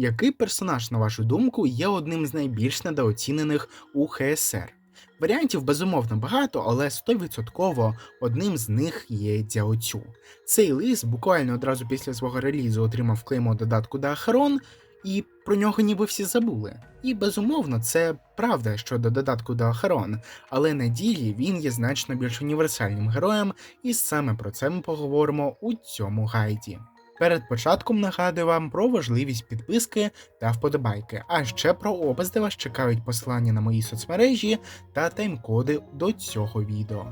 Який персонаж, на вашу думку, є одним з найбільш недооцінених у ХСР? Варіантів безумовно багато, але 100% одним з них є Дяоцю. Цей лист буквально одразу після свого релізу отримав клеймо додатку Дахарон, і про нього ніби всі забули. І безумовно, це правда щодо додатку Дахарон, але на ділі він є значно більш універсальним героєм, і саме про це ми поговоримо у цьому гайді. Перед початком нагадую вам про важливість підписки та вподобайки, а ще про опис, де вас чекають посилання на мої соцмережі та тайм-коди до цього відео.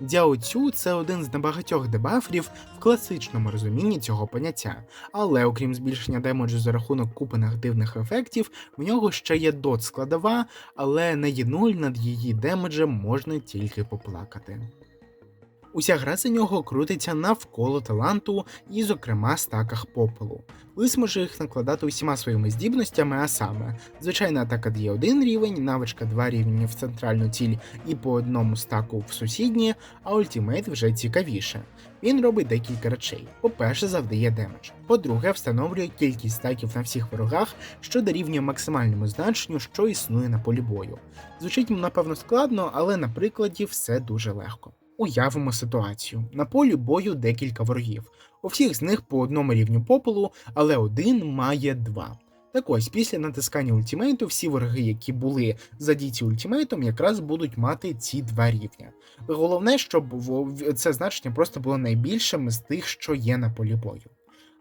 Дяоцю це один з небагатьох дебаферів в класичному розумінні цього поняття, але окрім збільшення демеджу за рахунок купи негативних ефектів, в нього ще є дот складова, але на Є0 над її демеджем можна тільки поплакати. Уся гра за нього крутиться навколо таланту і, зокрема, стаках попелу. Лис може їх накладати усіма своїми здібностями, а саме звичайна атака дає один рівень, навичка два рівні в центральну ціль і по одному стаку в сусідні, а ультимейт вже цікавіше. Він робить декілька речей. По-перше, завдає демедж. По-друге, встановлює кількість стаків на всіх ворогах, що дорівнює максимальному значенню, що існує на полі бою. Звучить напевно складно, але на прикладі все дуже легко. Уявимо ситуацію. На полі бою декілька ворогів. У всіх з них по одному рівню попелу, але один має два. Так ось, після натискання ультимейту, всі вороги, які були задіті ультимейтом, якраз будуть мати ці два рівня. Головне, щоб це значення просто було найбільшим з тих, що є на полі бою.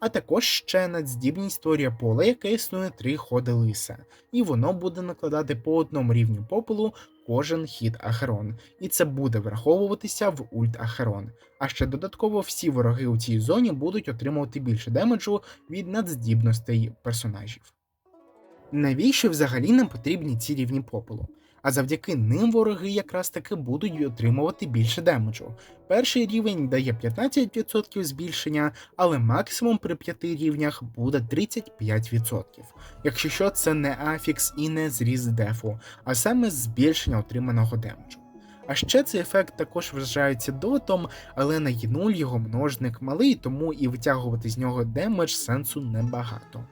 А також ще надздібність створює поле, яке існує три ходи лиса, і воно буде накладати по одному рівню попелу кожен хід Ахерон, і це буде враховуватися в ульт Ахерон. А ще додатково всі вороги у цій зоні будуть отримувати більше демеджу від надздібностей персонажів. Навіщо взагалі нам потрібні ці рівні попелу? А завдяки ним вороги якраз таки будуть отримувати більше демеджу. Перший рівень дає 15% збільшення, але максимум при 5 рівнях буде 35%. Якщо що, це не афікс і не зріз дефу, а саме збільшення отриманого демеджу. А ще цей ефект також вважається дотом, але на Є0 його множник малий, тому і витягувати з нього демедж сенсу небагато.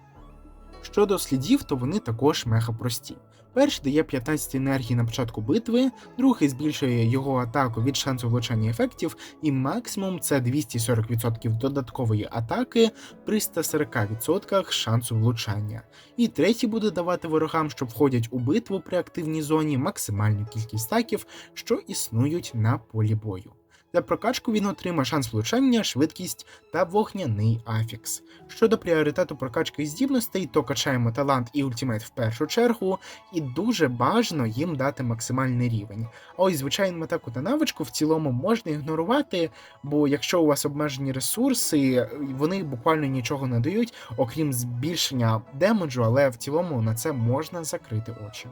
Щодо слідів, то вони також мега прості. Перший дає 15 енергії на початку битви, другий збільшує його атаку від шансу влучання ефектів, і максимум це 240% додаткової атаки при 140% шансу влучання. І третій буде давати ворогам, що входять у битву при активній зоні, максимальну кількість стаків, що існують на полі бою. За прокачку він отримає шанс влучання, швидкість та вогняний афікс. Щодо пріоритету прокачки здібностей, то качаємо талант і ультимейт в першу чергу, і дуже бажано їм дати максимальний рівень. А ось звичайну атаку та навичку в цілому можна ігнорувати, бо якщо у вас обмежені ресурси, вони буквально нічого не дають, окрім збільшення демеджу, але в цілому на це можна закрити очі.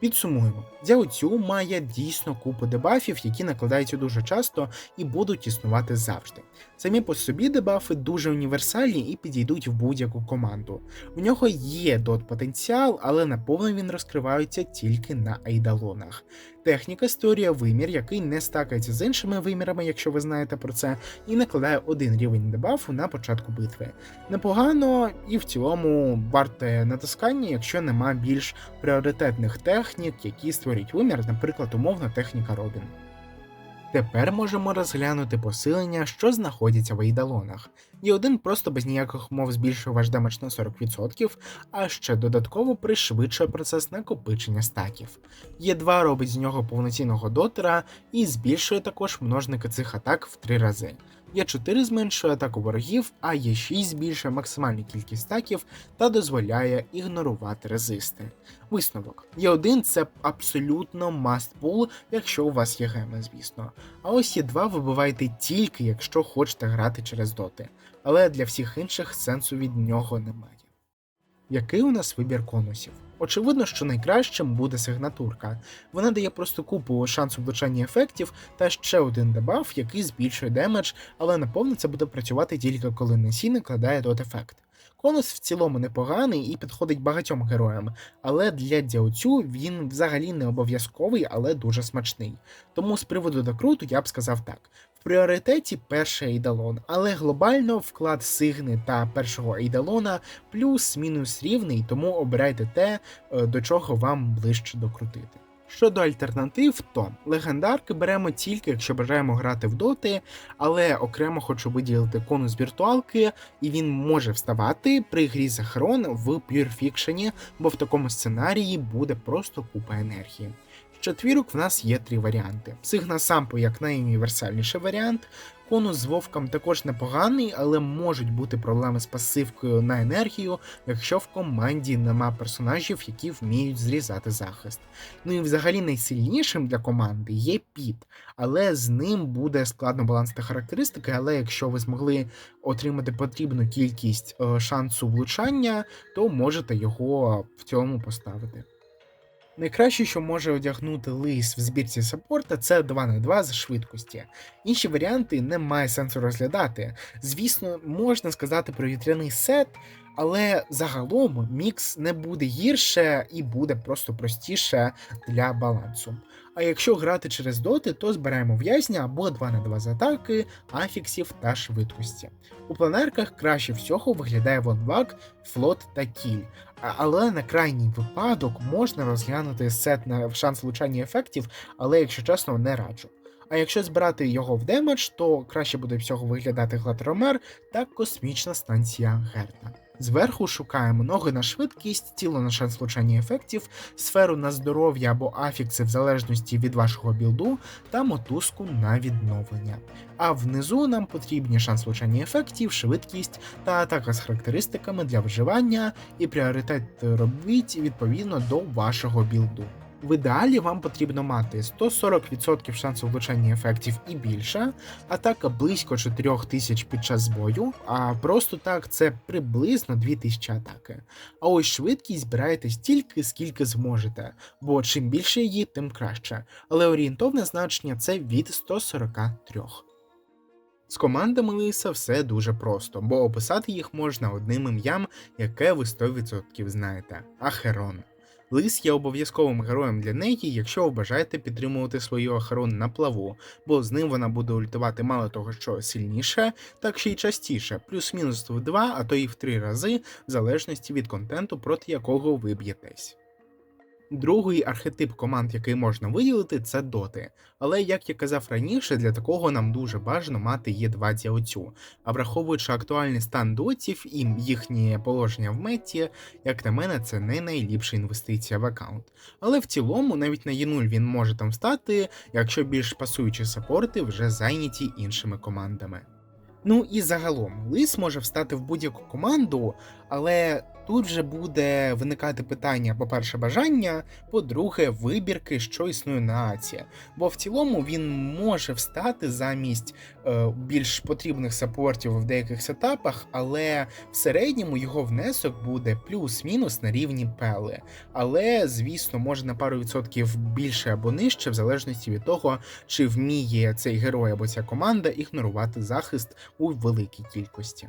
Підсумуємо, Дзяоцю має дійсно купу дебафів, які накладаються дуже часто і будуть існувати завжди. Самі по собі дебафи дуже універсальні і підійдуть в будь-яку команду. В нього є дот потенціал, але наповно він розкривається тільки на айдалонах. Техніка створює вимір, який не стакається з іншими вимірами, якщо ви знаєте про це, і накладає один рівень дебафу на початку битви. Непогано і в цілому варте натискання, якщо нема більш пріоритетних технік, які створюють вимір, наприклад, умовна техніка Робін. Тепер можемо розглянути посилення, що знаходяться в ейдалонах. І один просто без ніяких умов збільшує ваш демедж на 40%, а ще додатково пришвидшує процес накопичення стаків. Є 2 робить з нього повноцінного дотера і збільшує також множники цих атак в 3 рази. Є 4 зменшує атаку ворогів, а є 6 збільшує максимальну кількість стаків та дозволяє ігнорувати резисти. Висновок. Є 1 це абсолютно must pull, якщо у вас є геми, звісно. А ось є 2 вибивайте тільки, якщо хочете грати через доти. Але для всіх інших сенсу від нього немає. Який у нас вибір конусів? Очевидно, що найкращим буде сигнатурка. Вона дає просто купу шансу влучання ефектів та ще один дебаф, який збільшує демедж, але наповно це буде працювати тільки коли носій накладає дот ефект. Конус в цілому непоганий і підходить багатьом героям, але для дяоцю він взагалі не обов'язковий, але дуже смачний. Тому з приводу докруту я б сказав так: пріоритеті перший Ейдалон, але глобально вклад Сигни та першого Ейдалона плюс-мінус рівний, тому обирайте те, е, до чого вам ближче докрутити. Щодо альтернатив, то легендарки беремо тільки, якщо бажаємо грати в доти, але окремо хочу виділити конус віртуалки, і він може вставати при грі Захарон в Pure Fiction, бо в такому сценарії буде просто купа енергії. Четвірок в нас є три варіанти. Сигна Сампо як найуніверсальніший варіант. Конус з вовком також непоганий, але можуть бути проблеми з пасивкою на енергію, якщо в команді нема персонажів, які вміють зрізати захист. Ну і взагалі найсильнішим для команди є піт, але з ним буде складно балансити характеристики. Але якщо ви змогли отримати потрібну кількість е, шансу влучання, то можете його в цьому поставити. Найкраще, що може одягнути лис в збірці саппорта, це 2 на 2 з швидкості. Інші варіанти немає сенсу розглядати. Звісно, можна сказати про вітряний сет, але загалом мікс не буде гірше і буде просто простіше для балансу. А якщо грати через доти, то збираємо в'язня або 2 на 2 з атаки, афіксів та швидкості. У планерках краще всього виглядає вонвак, флот та кіль. Але на крайній випадок можна розглянути сет на шанс влучання ефектів, але якщо чесно, не раджу. А якщо збирати його в демедж, то краще буде всього виглядати Гладромер та космічна станція Герта. Зверху шукаємо ноги на швидкість, тіло на шанс влучання ефектів, сферу на здоров'я або афікси в залежності від вашого білду та мотузку на відновлення. А внизу нам потрібні шанс влучання ефектів, швидкість та атака з характеристиками для виживання, і пріоритет робіть відповідно до вашого білду. В ідеалі вам потрібно мати 140% шансу влучання ефектів і більше, атака близько 4000 під час бою, а просто так це приблизно 2000 атаки. А ось швидкість збираєте стільки, скільки зможете, бо чим більше її, тим краще. Але орієнтовне значення це від 143. З командами Лиса все дуже просто, бо описати їх можна одним ім'ям, яке ви 100% знаєте Ахерон. Лис є обов'язковим героєм для неї, якщо ви бажаєте підтримувати свою охорону на плаву, бо з ним вона буде ультувати мало того, що сильніше, так ще й частіше, плюс-мінус в два, а то і в три рази, в залежності від контенту, проти якого ви б'єтесь. Другий архетип команд, який можна виділити, це доти. Але як я казав раніше, для такого нам дуже бажано мати є 2 діоцю. А враховуючи актуальний стан дотів і їхнє положення в меті, як на мене, це не найліпша інвестиція в аккаунт. Але в цілому, навіть на Є0 він може там стати, якщо більш пасуючі саппорти вже зайняті іншими командами. Ну і загалом, лис може встати в будь-яку команду, але тут вже буде виникати питання: по-перше, бажання, по-друге, вибірки, що існує на Аці. Бо в цілому він може встати замість е, більш потрібних саппортів в деяких сетапах, але в середньому його внесок буде плюс-мінус на рівні пели. Але, звісно, може на пару відсотків більше або нижче, в залежності від того, чи вміє цей герой або ця команда ігнорувати захист у великій кількості.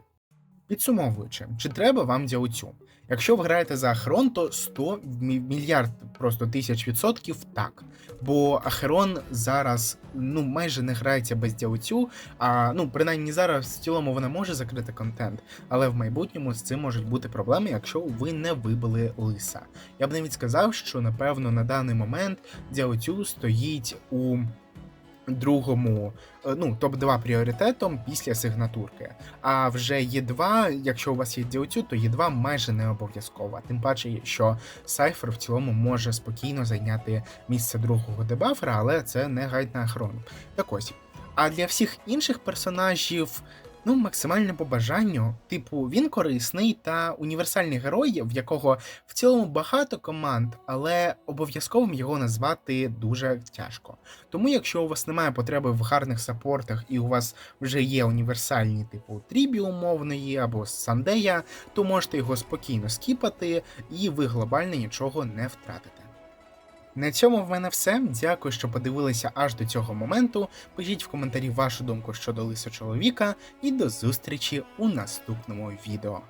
Підсумовуючи, чи треба вам дяоцю? Якщо ви граєте за Ахерон, то 100 мільярд просто тисяч відсотків так. Бо Ахерон зараз ну майже не грається без дяоцю, а ну принаймні зараз в цілому вона може закрити контент, але в майбутньому з цим можуть бути проблеми, якщо ви не вибили лиса. Я б навіть сказав, що напевно на даний момент дяоцю стоїть у другому, е, ну, топ-2 пріоритетом після сигнатурки. А вже Е2, якщо у вас є діоцю, то є 2 майже не обов'язково. Тим паче, що Сайфер в цілому може спокійно зайняти місце другого дебафера, але це не гайд на охорону. Так ось. А для всіх інших персонажів ну, максимально по бажанню. Типу, він корисний та універсальний герой, в якого в цілому багато команд, але обов'язковим його назвати дуже тяжко. Тому, якщо у вас немає потреби в гарних саппортах і у вас вже є універсальні, типу Трібі умовної або Сандея, то можете його спокійно скіпати, і ви глобально нічого не втратите. На цьому в мене все. Дякую, що подивилися аж до цього моменту. Пишіть в коментарі вашу думку щодо лисо чоловіка, і до зустрічі у наступному відео.